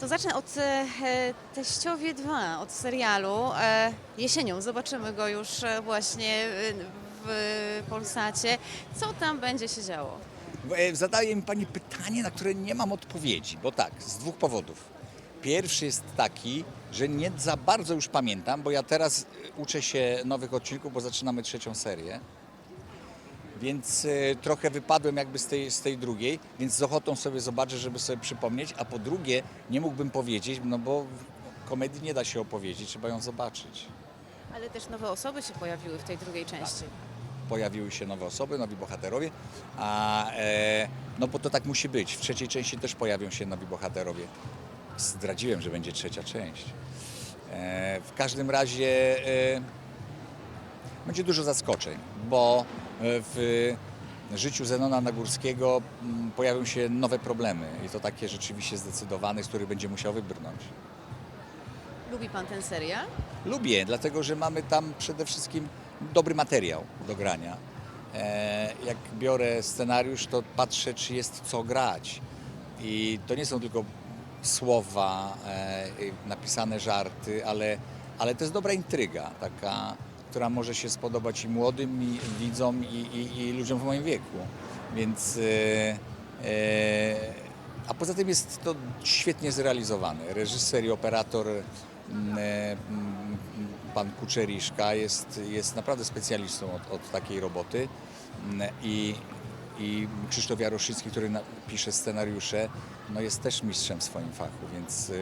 To zacznę od e, Teściowie 2, od serialu. E, jesienią zobaczymy go już e, właśnie w Polsacie. Co tam będzie się działo? Zadaje mi Pani pytanie, na które nie mam odpowiedzi, bo tak, z dwóch powodów. Pierwszy jest taki, że nie za bardzo już pamiętam, bo ja teraz uczę się nowych odcinków, bo zaczynamy trzecią serię. Więc e, trochę wypadłem jakby z tej, z tej drugiej, więc z ochotą sobie zobaczę, żeby sobie przypomnieć. A po drugie, nie mógłbym powiedzieć, no bo komedii nie da się opowiedzieć, trzeba ją zobaczyć. Ale też nowe osoby się pojawiły w tej drugiej części. pojawiły się nowe osoby, nowi bohaterowie, a e, no bo to tak musi być. W trzeciej części też pojawią się nowi bohaterowie. Zdradziłem, że będzie trzecia część. E, w każdym razie e, będzie dużo zaskoczeń, bo w życiu Zenona Nagórskiego mm, pojawią się nowe problemy i to takie rzeczywiście zdecydowane, z których będzie musiał wybrnąć. Lubi pan ten serial? Lubię, dlatego że mamy tam przede wszystkim dobry materiał do grania. E, jak biorę scenariusz, to patrzę, czy jest co grać. I to nie są tylko słowa, e, napisane żarty, ale, ale to jest dobra intryga, taka, która może się spodobać i młodym i widzom, i, i, i ludziom w moim wieku. Więc. E, e, a poza tym jest to świetnie zrealizowane. Reżyser i operator e, pan Kuczeriszka jest, jest naprawdę specjalistą od, od takiej roboty i, i Krzysztof Jaroszycki, który pisze scenariusze, no jest też mistrzem w swoim fachu, więc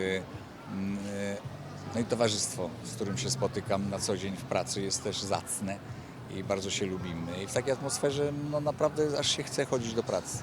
no i towarzystwo, z którym się spotykam na co dzień w pracy jest też zacne i bardzo się lubimy i w takiej atmosferze no naprawdę aż się chce chodzić do pracy.